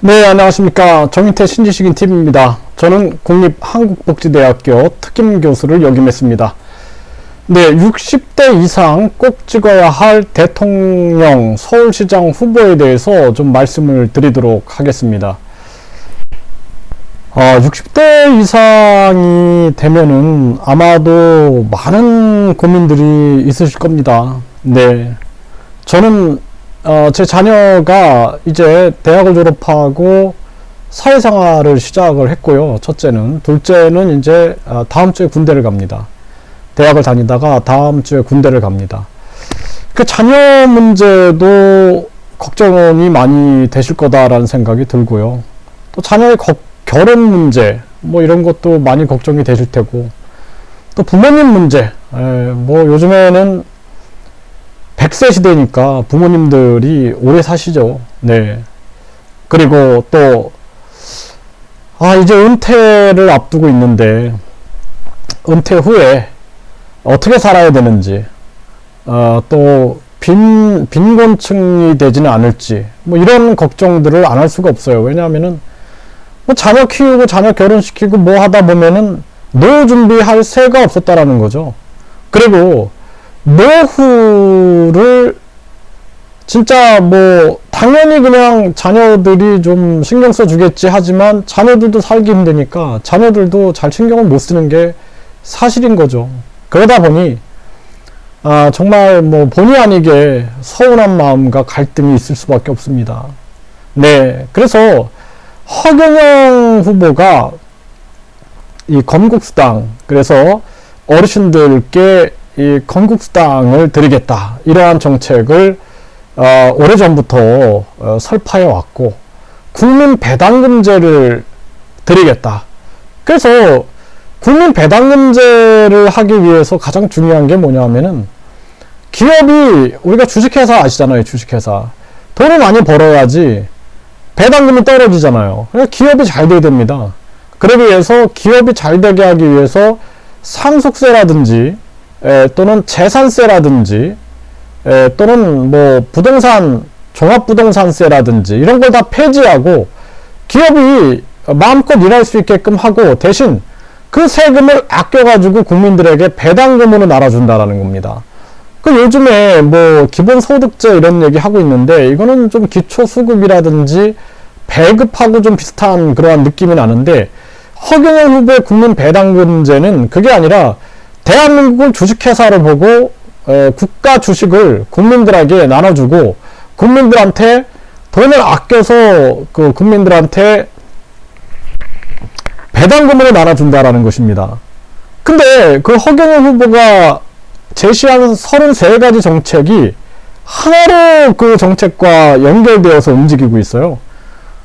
네, 안녕하십니까. 정인태 신지식인 TV입니다. 저는 국립한국복지대학교 특임 교수를 역임했습니다. 네, 60대 이상 꼭 찍어야 할 대통령 서울시장 후보에 대해서 좀 말씀을 드리도록 하겠습니다. 어, 60대 이상이 되면은 아마도 많은 고민들이 있으실 겁니다. 네. 저는 어, 제 자녀가 이제 대학을 졸업하고 사회생활을 시작을 했고요. 첫째는. 둘째는 이제 어, 다음 주에 군대를 갑니다. 대학을 다니다가 다음 주에 군대를 갑니다. 그 자녀 문제도 걱정이 많이 되실 거다라는 생각이 들고요. 또 자녀의 거- 결혼 문제, 뭐 이런 것도 많이 걱정이 되실 테고, 또 부모님 문제, 에, 뭐 요즘에는 100세 시대니까 부모님들이 오래 사시죠. 네. 그리고 또, 아, 이제 은퇴를 앞두고 있는데, 은퇴 후에 어떻게 살아야 되는지, 어, 또, 빈, 빈곤층이 되지는 않을지, 뭐 이런 걱정들을 안 할 수가 없어요. 왜냐하면은, 뭐 자녀 키우고 자녀 결혼시키고 뭐 하다 보면은 노후 준비할 새가 없었다라는 거죠. 그리고 노후를 진짜 뭐 당연히 그냥 자녀들이 좀 신경 써 주겠지 하지만 자녀들도 살기 힘드니까 자녀들도 잘 신경을 못 쓰는 게 사실인 거죠. 그러다 보니 아 정말 뭐 본의 아니게 서운한 마음과 갈등이 있을 수밖에 없습니다. 네, 그래서 허경영 후보가 이 건국수당 그래서 어르신들께 이 건국수당을 드리겠다 이러한 정책을 어, 오래전부터 어, 설파해 왔고 국민 배당금제를 드리겠다. 그래서 국민 배당금제를 하기 위해서 가장 중요한 게 뭐냐면은 기업이 우리가 주식회사 아시잖아요 주식회사 돈을 많이 벌어야지 배당금이 떨어지잖아요. 그래서 기업이 잘 돼야 됩니다. 그러기 위해서 기업이 잘 되게 하기 위해서 상속세라든지 에, 또는 재산세라든지 에, 또는 뭐 부동산 종합부동산세라든지 이런 걸 다 폐지하고 기업이 마음껏 일할 수 있게끔 하고 대신 그 세금을 아껴가지고 국민들에게 배당금으로 날아준다라는 겁니다. 그 요즘에 뭐 기본소득제 이런 얘기 하고 있는데 이거는 좀 기초수급이라든지 배급하고 좀 비슷한 그러한 느낌이 나는데 허경영 후보의 국민 배당금제는 그게 아니라 대한민국을 주식회사로 보고 에, 국가 주식을 국민들에게 나눠주고 국민들한테 돈을 아껴서 그 국민들한테 배당금으로 나눠준다라는 것입니다. 근데 그 허경영 후보가 제시한 33가지 정책이 하나로 그 정책과 연결되어서 움직이고 있어요.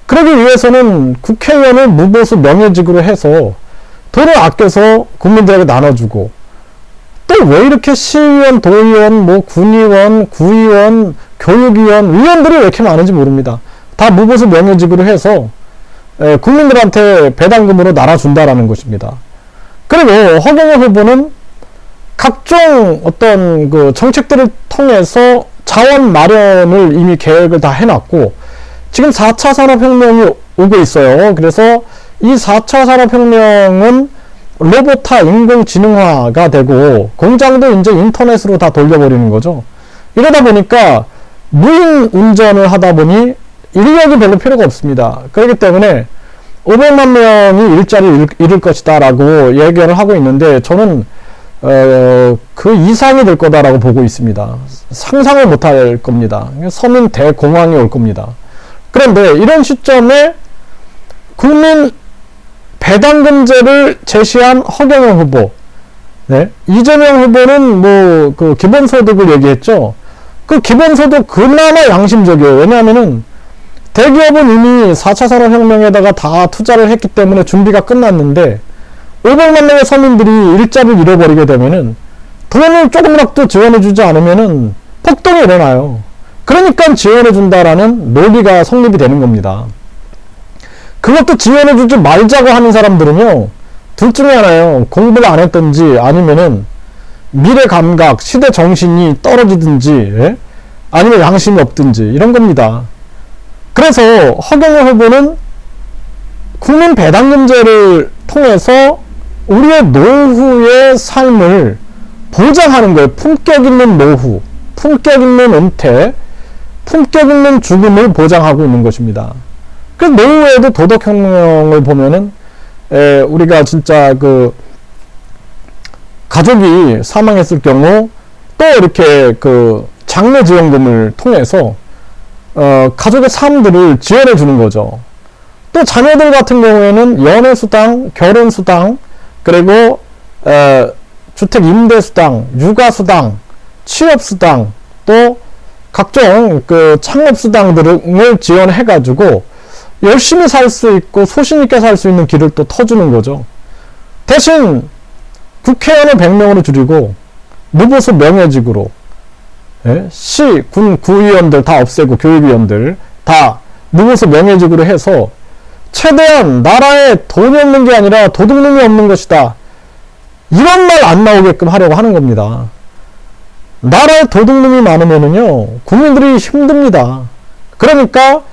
그러기 위해서는 국회의원을 무보수 명예직으로 해서 돈을 아껴서 국민들에게 나눠주고 또왜 이렇게 시의원, 도의원, 뭐 군의원, 구의원, 교육위원, 위원들이 왜 이렇게 많은지 모릅니다. 다 무보수 명예직으로 해서 에, 국민들한테 배당금으로 나눠준다라는 것입니다. 그리고 허경영 후보는 각종 어떤 그 정책들을 통해서 자원 마련을 이미 계획을 다 해놨고 지금 4차 산업혁명이 오고 있어요. 그래서 이 4차 산업혁명은 로봇화, 인공지능화가 되고 공장도 이제 인터넷으로 다 돌려버리는 거죠. 이러다 보니까 무인 운전을 하다 보니 인력이 별로 필요가 없습니다. 그렇기 때문에 500만 명이 일자리를 잃을 것이다 라고 예견을 하고 있는데 저는 어, 그 이상이 될 거다라고 보고 있습니다. 상상을 못 할 겁니다. 서민 대공황이 올 겁니다. 그런데 이런 시점에 국민 배당금제를 제시한 허경영 후보, 네. 이재명 후보는 뭐 그 기본소득을 얘기했죠. 그 기본소득 그나마 양심적이에요. 왜냐하면은 대기업은 이미 4차 산업혁명에다가 다 투자를 했기 때문에 준비가 끝났는데 500만 명의 서민들이 일자리를 잃어버리게 되면은 돈을 조금이라도 지원해주지 않으면은 폭동이 일어나요. 그러니까 지원해준다라는 논리가 성립이 되는 겁니다. 그것도 지원해 주지 말자고 하는 사람들은요, 둘 중에 하나요. 공부를 안 했든지 아니면은 미래 감각, 시대 정신이 떨어지든지, 예? 아니면 양심이 없든지 이런 겁니다. 그래서 허경영 후보는 국민 배당금제를 통해서 우리의 노후의 삶을 보장하는 거예요. 품격 있는 노후, 품격 있는 은퇴, 품격 있는 죽음을 보장하고 있는 것입니다. 그 노후에도 도덕혁명을 보면은 에, 우리가 진짜 그 가족이 사망했을 경우 또 이렇게 그 장례 지원금을 통해서 어, 가족의 삶들을 지원해 주는 거죠. 또 자녀들 같은 경우에는 연애 수당, 결혼 수당, 그리고 어, 주택 임대 수당, 육아 수당, 취업 수당, 또 각종 그 창업 수당 등을 지원해 가지고 열심히 살 수 있고 소신 있게 살 수 있는 길을 또 터주는 거죠. 대신 국회의원을 100명으로 줄이고 무보수 명예직으로 예? 시, 군, 구의원들 다 없애고 교육위원들 다 무보수 명예직으로 해서 최대한 나라에 돈이 없는 게 아니라 도둑놈이 없는 것이다. 이런 말 안 나오게끔 하려고 하는 겁니다. 나라에 도둑놈이 많으면은요, 국민들이 힘듭니다. 그러니까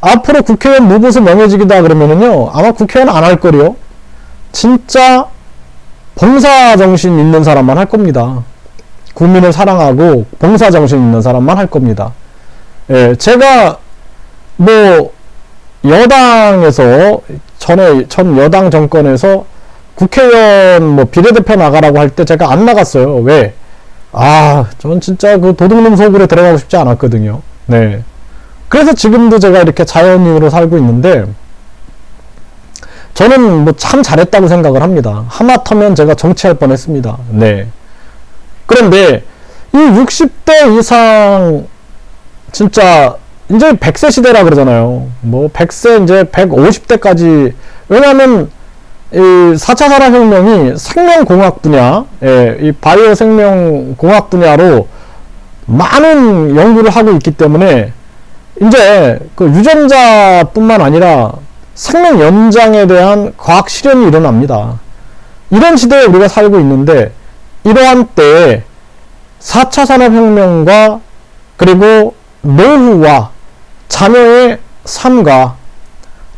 앞으로 국회의원 무보수 명예직이다 그러면은요, 아마 국회의원 안 할 거리요. 진짜 봉사 정신 있는 사람만 할 겁니다. 국민을 사랑하고 봉사 정신 있는 사람만 할 겁니다. 예, 제가 뭐 여당에서 전에 전 여당 정권에서 국회의원 뭐 비례대표 나가라고 할 때 제가 안 나갔어요. 왜? 아, 전 진짜 그 도둑놈 속으로 들어가고 싶지 않았거든요. 네. 그래서 지금도 제가 이렇게 자연인으로 살고 있는데 저는 뭐 참 잘했다고 생각을 합니다. 하마터면 제가 정치할 뻔했습니다. 네. 그런데 이 60대 이상 진짜 이제 100세 시대라 그러잖아요. 뭐 100세 이제 150대까지 왜냐하면 이 4차 산업혁명이 생명공학 분야, 예, 이 바이오 생명공학 분야로 많은 연구를 하고 있기 때문에 이제 그 유전자뿐만 아니라 생명 연장에 대한 과학 실현이 일어납니다. 이런 시대에 우리가 살고 있는데 이러한 때에 4차 산업혁명과 그리고 노후와 자녀의 삶과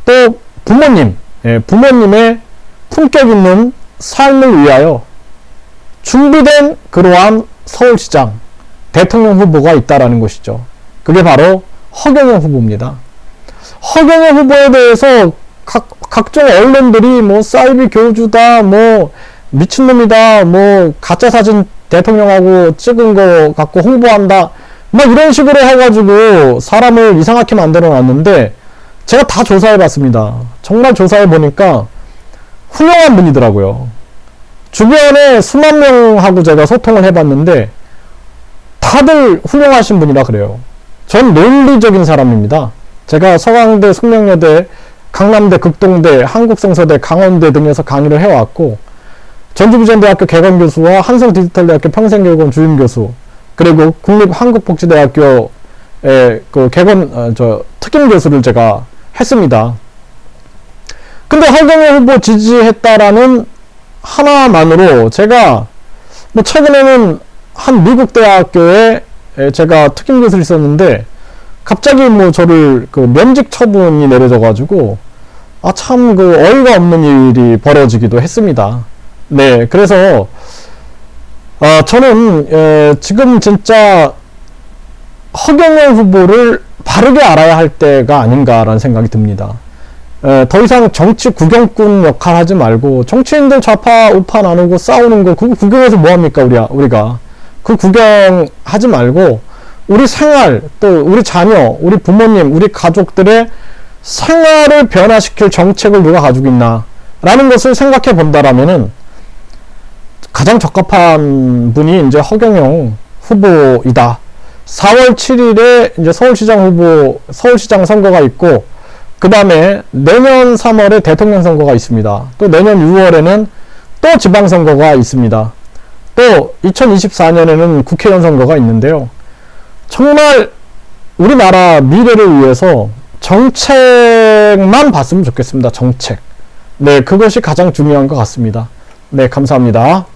또 부모님, 예, 부모님의 품격 있는 삶을 위하여 준비된 그러한 서울시장 대통령 후보가 있다라는 것이죠. 그게 바로 허경영 후보입니다. 허경영 후보에 대해서 각, 각종 언론들이 뭐 사이비 교주다, 뭐 미친놈이다, 뭐 가짜 사진 대통령하고 찍은 거 갖고 홍보한다, 뭐 이런 식으로 해가지고 사람을 이상하게 만들어 놨는데 제가 다 조사해 봤습니다. 정말 조사해 보니까 훌륭한 분이더라고요. 주변에 수만 명하고 제가 소통을 해봤는데 다들 훌륭하신 분이라 그래요. 전 논리적인 사람입니다. 제가 서강대, 숙명여대, 강남대, 극동대, 한국성서대, 강원대 등에서 강의를 해왔고 전주부전대학교 개건교수와 한성디지털대학교 평생교육원 주임교수 그리고 국립한국복지대학교의 그 개건 어, 저 특임 교수를 제가 했습니다. 근데 허경영 후보 지지했다라는 하나만으로 제가 뭐 최근에는 한 미국 대학교에 제가 특임 교수를 있었는데 갑자기 뭐 저를 그 면직 처분이 내려져 가지고 아 참 그 어이가 없는 일이 벌어지기도 했습니다. 네, 그래서 아 저는 에, 지금 진짜 허경영 후보를 바르게 알아야 할 때가 아닌가라는 생각이 듭니다. 에, 더 이상 정치 구경꾼 역할 하지 말고 정치인들 좌파 우파 나누고 싸우는 거 그거 구경해서 뭐 합니까 우리가 우리가 그 구경 하지 말고 우리 생활 또 우리 자녀 우리 부모님 우리 가족들의 생활을 변화시킬 정책을 누가 가지고 있나 라는 것을 생각해 본다라면은 가장 적합한 분이 이제 허경영 후보이다. 4월 7일에 이제 서울시장 후보 서울시장 선거가 있고 그 다음에 내년 3월에 대통령 선거가 있습니다. 또 내년 6월에는 또 지방선거가 있습니다. 또 2024년에는 국회의원 선거가 있는데요. 정말 우리나라 미래를 위해서 정책만 봤으면 좋겠습니다. 정책. 네, 그것이 가장 중요한 것 같습니다. 네, 감사합니다.